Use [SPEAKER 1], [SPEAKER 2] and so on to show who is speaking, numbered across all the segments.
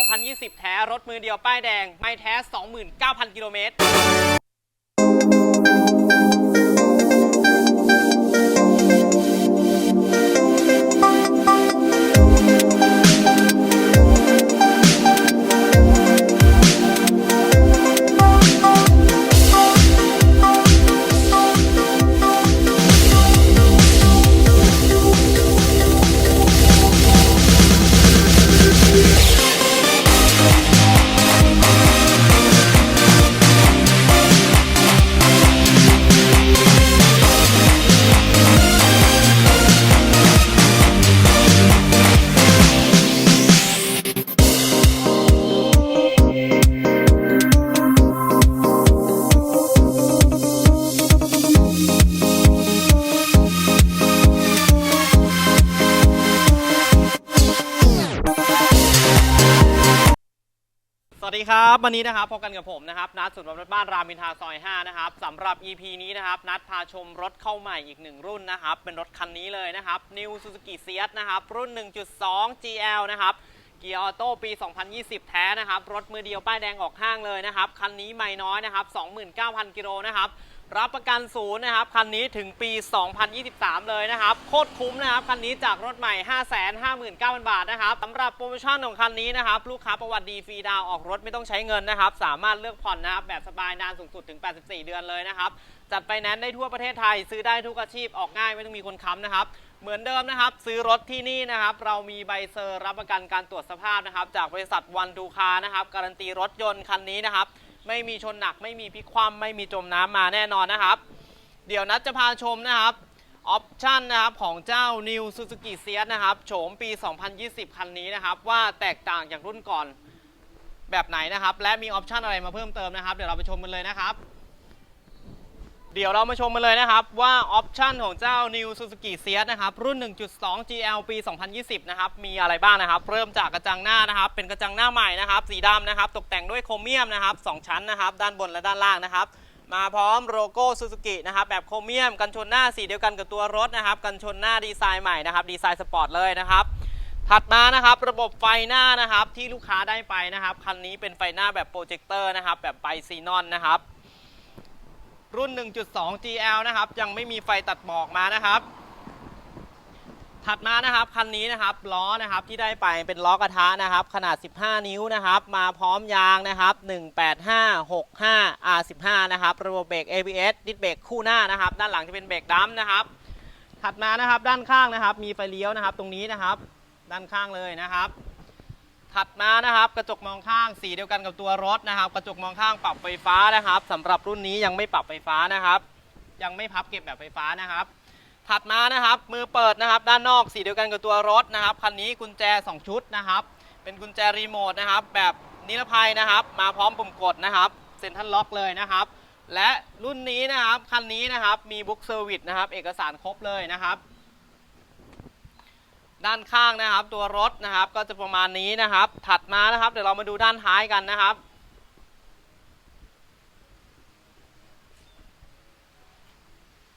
[SPEAKER 1] 2020 แท้ รถมือเดียวป้ายแดง ไม่แท้ 29,000 กิโลเมตร วัสดีครับ วันนี้นะครับพบกันกับผมนะครับนัดสุดรถบ้านรามอินทราซอย 5 นะครับสำหรับ EP นี้นะครับนัดพาชมรถเข้าใหม่อีกหนึ่งรุ่นนะครับ เป็นรถคันนี้เลยนะครับ New Suzuki Siat นะครับ รุ่น 1.2 GL นะครับเกียร์ออโต้ปี 2020 แท้นะครับ รถมือเดียวป้ายแดงออกห้างเลยนะครับ คันนี้ไม่น้อยนะครับ 29,000 กิโลนะครับ รับประกันศูนย์นะครับ คันนี้ถึงปี 2023 เลยนะครับ โคตรคุ้มนะครับ คันนี้จากรถใหม่ 559,000 บาทนะครับสำหรับโปรโมชั่นของคันนี้นะครับ ลูกค้าประวัติดีฟรีดาวออกรถไม่ต้องใช้เงินนะครับ สามารถเลือกผ่อนนะครับแบบสบายนานสูงสุดถึง 84 เดือนเลยนะครับ จัดไปแนนได้ทั่วประเทศไทย ซื้อได้ทุกอาชีพออกง่ายไม่ต้องมีคนค้ำนะครับเหมือนเดิมนะครับ ซื้อรถที่นี่นะครับ เรามีใบเซอร์รับประกันการตรวจสภาพนะครับ จากบริษัทวันดูคานะครับ การันตีรถยนต์คันนี้นะครับ ไม่มีชนหนัก ไม่มีพลิกคว่ำไม่มีจมน้ำมาแน่นอนนะครับ เดี๋ยวนัดจะพาชมนะครับออปชั่นนะครับของเจ้า New Suzuki s e a t นะครับโฉมปี 2020 คันนี้นะครับ ว่าแตกต่างจากรุ่นก่อนแบบไหนนะครับ และมีออปชั่นอะไรมาเพิ่มเติมนะครับ เดี๋ยวเราไปชมกันเลยนะครับ เดี๋ยวเรามาชมกันเลยนะครับว่าออปชันของเจ้า New Suzuki Ciaz นะครับรุ่น 1.2 GL ปี 2020 นะครับมีอะไรบ้างนะครับ เริ่มจากกระจังหน้านะครับ เป็นกระจังหน้าใหม่นะครับ สีดำนะครับ ตกแต่งด้วยโครเมียมนะครับสองชั้นนะครับ ด้านบนและด้านล่างนะครับ มาพร้อมโลโก้ซูซูกินะครับแบบโครเมียม กันชนหน้าสีเดียวกันกับตัวรถนะครับ กันชนหน้าดีไซน์ใหม่นะครับดีไซน์สปอร์ตเลยนะครับถัดมานะครับระบบไฟหน้านะครับที่ลูกค้าได้ไปนะครับคันนี้เป็นไฟหน้าแบบโปรเจคเตอร์นะครับแบบไบซีนอนนะครับ รุ่น 1.2 GL นะครับ ยังไม่มีไฟตัดหมอกมานะครับ ถัดมานะครับคันนี้นะครับล้อนะครับที่ได้ไปเป็นล้อกระทะนะครับ ขนาด 15 นิ้วนะครับ มาพร้อมยางนะครับ 18565 R15 นะครับระบบเบรก ABS ดิสเบรกคู่หน้านะครับ ด้านหลังจะเป็นเบรกดัมนะครับถัดมานะครับด้านข้างนะครับ มีไฟเลี้ยวนะครับ ตรงนี้นะครับ ด้านข้างเลยนะครับ ถัดมานะครับกระจกมองข้างสีเดียวกันกับตัวรถนะครับ กระจกมองข้างปรับไฟฟ้านะครับสำหรับรุ่นนี้ยังไม่ปรับไฟฟ้านะครับ ยังไม่พับเก็บแบบไฟฟ้านะครับ ถัดมานะครับมือเปิดนะครับ ด้านนอกสีเดียวกันกับตัวรถนะครับคันนี้กุญแจ 2 ชุดนะครับ เป็นกุญแจรีโมทนะครับ แบบนิรภัยนะครับ มาพร้อมปุ่มกดนะครับเซ็นทรัลล็อกเลยนะครับ และรุ่นนี้นะครับคันนี้นะครับมีบุ๊กเซอร์วิสนะครับ เอกสารครบเลยนะครับ ด้านข้างนะครับ ตัวรถนะครับ ก็จะประมาณนี้นะครับ ถัดมานะครับ เดี๋ยวเรามาดูด้านท้ายกันนะครับ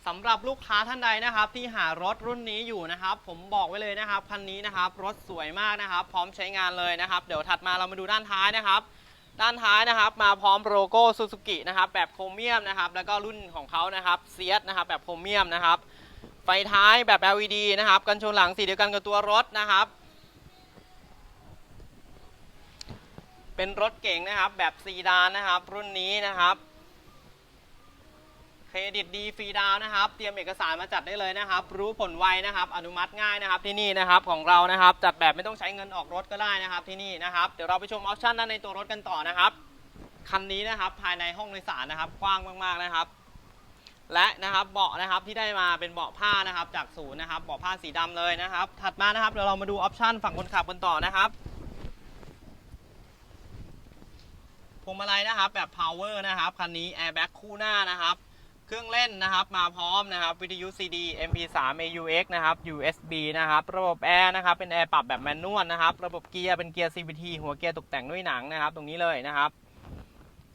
[SPEAKER 1] สำหรับลูกค้าท่านใดนะครับ ที่หารถรุ่นนี้อยู่นะครับ ผมบอกไว้เลยนะครับคันนี้นะครับ รถสวยมากนะครับ พร้อมใช้งานเลยนะครับ เดี๋ยวถัดมาเรามาดูด้านท้ายนะครับ ด้านท้ายนะครับ มาพร้อมโลโก้ซูซูกินะครับแบบโครเมียมนะครับ แล้วก็รุ่นของเขานะครับเซียสนะครับแบบโครเมียมนะครับ ไฟท้ายแบบ LED นะครับ กันชนหลังสีเดียวกันกับตัวรถนะครับ เป็นรถเก๋งนะครับ แบบซีดานนะครับ รุ่นนี้นะครับเครดิตดีฟรีดาวน์นะครับ เตรียมเอกสารมาจัดได้เลยนะครับ รู้ผลไวนะครับ อนุมัติง่ายนะครับที่นี่นะครับของเรานะครับ จัดแบบไม่ต้องใช้เงินออกรถก็ได้นะครับที่นี่นะครับ เดี๋ยวเราไปชมออปชั่นด้านในตัวรถกันต่อนะครับ คันนี้นะครับภายในห้องโดยสารนะครับ กว้างมากๆนะครับ และนะครับเบาะนะครับที่ได้มาเป็นเบาะผ้านะครับจากศูนย์นะครับเบาะผ้าสีดำเลยนะครับ ถัดมานะครับเดี๋ยวเรามาดูออปชันฝั่งคนขับกันต่อนะครับพวงมาลัยนะครับแบบ power นะครับคันนี้ airbag คู่หน้านะครับ เครื่องเล่นนะครับมาพร้อมนะครับวิทยุ CD MP3 AUX นะครับ USB นะครับ ระบบแอร์นะครับเป็นแอร์ปรับแบบแมนนวลนะครับ ระบบเกียร์เป็นเกียร์ CVT หัวเกียร์ตกแต่งด้วยหนังนะครับ ตรงนี้เลยนะครับ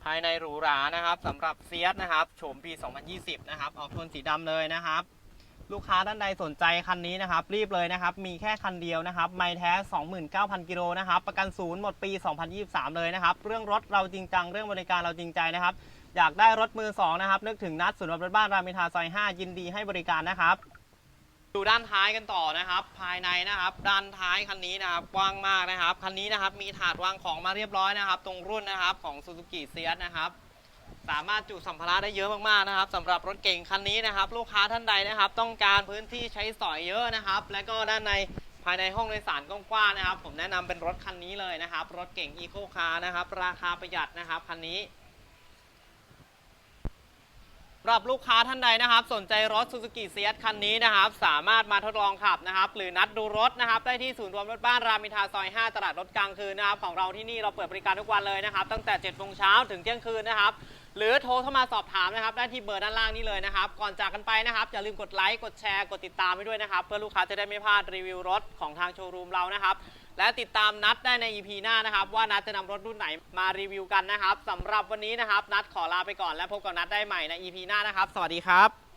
[SPEAKER 1] ภายในหรูหรานะครับสำหรับเซียสนะครับโฉมปี 2020 นะครับ ออกโทนสีดำเลยนะครับ ลูกค้าท่านใดสนใจคันนี้นะครับ รีบเลยนะครับ มีแค่คันเดียวนะครับ ไม่แท้ 29,000 กิโลนะครับ ประกันศูนย์หมดปี 2023 เลยนะครับ เรื่องรถเราจริงจัง เรื่องบริการเราจริงใจนะครับ อยากได้รถมือ2นะครับ นึกถึงนัดศูนย์รถบ้านรามินทาซอย 5 ยินดีให้บริการนะครับ ดูด้านท้ายกันต่อนะครับ ภายในนะครับ ด้านท้ายคันนี้นะครับกว้างมากนะครับคันนี้นะครับมีถาดวางของมาเรียบร้อยนะครับ ตรงรุ่นนะครับของ Suzuki s e a t นะครับสามารถจุสัมภาระได้เยอะมากๆนะครับสำหรับรถเก่งคันนี้นะครับ ลูกค้าท่านใดนะครับ ต้องการพื้นที่ใช้สอยเยอะนะครับ และก็ด้านในภายในห้องโดยสารกว้างๆนะครับ ผมแนะนำเป็นรถคันนี้เลยนะครับ รถเก่ง Eco Car นะครับ ราคาประหยัดนะครับคันนี้ สำหรับลูกค้าท่านใดนะครับ สนใจรถ Suzuki s e a t คันนี้นะครับ สามารถมาทดลองขับนะครับ หรือนัดดูรถนะครับ ได้ที่ศูนย์รวมรถบ้านรามอินทราซอย 5 ตลาดรถกลางคืนนะครับ ของเราที่นี่เราเปิดบริการทุกวันเลยนะครับ ตั้งแต่7โมงเช้าถึงเที่ยงคืนนะครับ หรือโทรเข้ามาสอบถามนะครับ ได้ที่เบอร์ด้านล่างนี้เลยนะครับ ก่อนจากกันไปนะครับ อย่าลืมกดไลค์กดแชร์กดติดตามไว้ด้วยนะครับ เพื่อลูกค้าจะได้ไม่พลาดรีวิวรถของทางโชว์รูมเรานะครับ และติดตามนัดได้ใน EP หน้านะครับ ว่านัดจะนำรถรุ่นไหนมารีวิวกันนะครับสำหรับวันนี้นะครับ นัดขอลาไปก่อนและพบกับนัดได้ใหม่ใน EP หน้านะครับ สวัสดีครับ